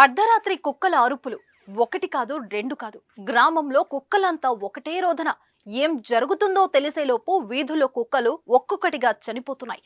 అర్ధరాత్రి కుక్కల అరుపులు. ఒకటి కాదు రెండు కాదు. గ్రామంలో కుక్కలంతా ఒకటే రోధన. ఏం జరుగుతుందో తెలిసేలోపు వీధుల్లో కుక్కలు ఒక్కొక్కటిగా చనిపోతున్నాయి.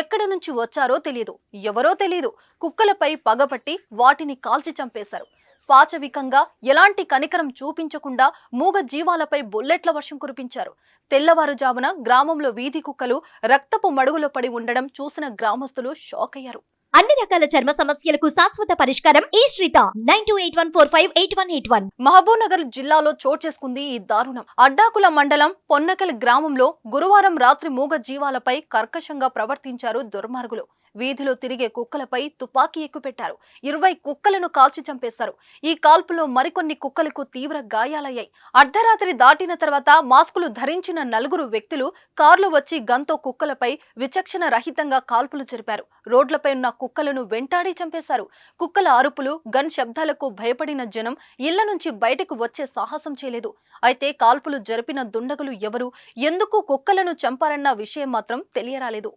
ఎక్కడ నుంచి వచ్చారో తెలియదు ఎవరో తెలియదు కుక్కలపై పగపట్టి వాటిని కాల్చి చంపేశారు. పాచవికంగా ఎలాంటి కనికరం చూపించకుండా మూగ జీవాలపై బుల్లెట్ల వర్షం కురిపించారు. తెల్లవారుజామున గ్రామంలో వీధి కుక్కలు రక్తపు మడుగులో పడి ఉండడం చూసిన గ్రామస్తులు షాక్ అయ్యారు అన్ని రకాల చర్మ సమస్యలకు శాశ్వత పరిష్కారం ఈ Sritha. Nine two eight one four five eight one eight one. Mahbub Nagar జిల్లాలో చోటు చేసుకుంది ఈ దారుణం. అడ్డాకుల మండలం పొన్నకల్ గ్రామంలో గురువారం రాత్రి మూగ జీవాలపై కర్కశంగా ప్రవర్తించారు దుర్మార్గులు. వీధిలో తిరిగే కుక్కలపై తుపాకీ ఎక్కుపెట్టారు. ఇరవై కుక్కలను కాల్చి చంపేశారు. ఈ కాల్పులో మరికొన్ని కుక్కలకు తీవ్ర గాయాలయ్యాయి. అర్ధరాత్రి దాటిన తర్వాత మాస్కులు ధరించిన నలుగురు వ్యక్తులు కార్లు వచ్చి గంతో కుక్కలపై విచక్షణ రహితంగా కాల్పులు జరిపారు. రోడ్లపై ఉన్న కుక్కలను వెంటాడి చంపేశారు. కుక్కల అరుపులు గన్ శబ్దాలకు భయపడిన జనం ఇళ్ళ నుంచి బయటకు వచ్చే సాహసం చేయలేదు. అయితే కాల్పులు జరిపిన దుండగులు ఎవరు? ఎందుకు కుక్కలను చంపారన్న విషయం మాత్రం తెలియరాలేదు.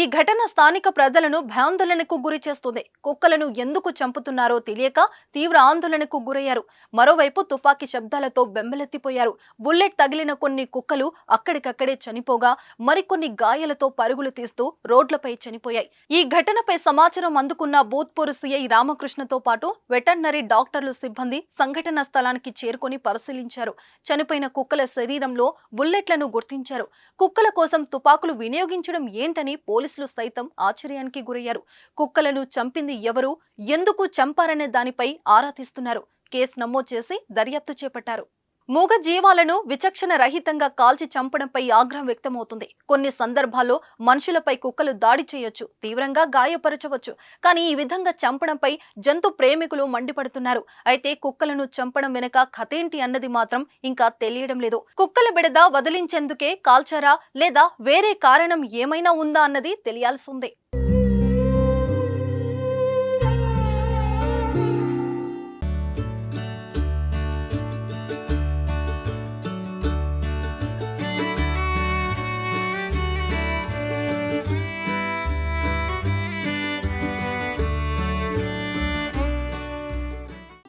ఈ ఘటన స్థానిక ప్రజలను భయాందోళనకు గురి చేస్తుంది. కుక్కలను ఎందుకు చంపుతున్నారో తెలియక తీవ్ర ఆందోళనకు గురయ్యారు. మరోవైపు తుపాకీ శబ్దాలతో బెంబలెత్తిపోయారు. బుల్లెట్ తగిలిన కొన్ని కుక్కలు అక్కడికక్కడే చనిపోగా మరికొన్ని గాయాలతో పరుగులు తీస్తూ రోడ్లపై చనిపోయాయి. ఈ ఘటనపై సమాచారం అందుకున్న భూత్పూర్ సిఐ రామకృష్ణతో పాటు వెటర్నరీ డాక్టర్లు సిబ్బంది సంఘటన స్థలానికి చేరుకొని పరిశీలించారు. చనిపోయిన కుక్కల శరీరంలో బుల్లెట్లను గుర్తించారు. కుక్కల కోసం తుపాకులు వినియోగించడం ఏంటని పోలీసులు సైతం ఆశ్చర్యానికి గురయ్యారు. కుక్కలను చంపింది ఎవరు? ఎందుకు చంపారనే దానిపై ఆరా తీస్తున్నారు. కేసు నమోదు చేసి దర్యాప్తు చేపట్టారు. మూగ జీవాలను విచక్షణ రహితంగా కాల్చి చంపడంపై ఆగ్రహం వ్యక్తమవుతుంది. కొన్ని సందర్భాల్లో మనుషులపై కుక్కలు దాడి చేయొచ్చు తీవ్రంగా గాయపరచవచ్చు. కానీ ఈ విధంగా చంపడంపై జంతు ప్రేమికులు మండిపడుతున్నారు. అయితే కుక్కలను చంపడం వెనుక కథేంటి అన్నది మాత్రం ఇంకా తెలియడం లేదు. కుక్కల బిడద వదిలించేందుకే కాల్చారా లేదా వేరే కారణం ఏమైనా ఉందా అన్నది తెలియాల్సి ఉంది.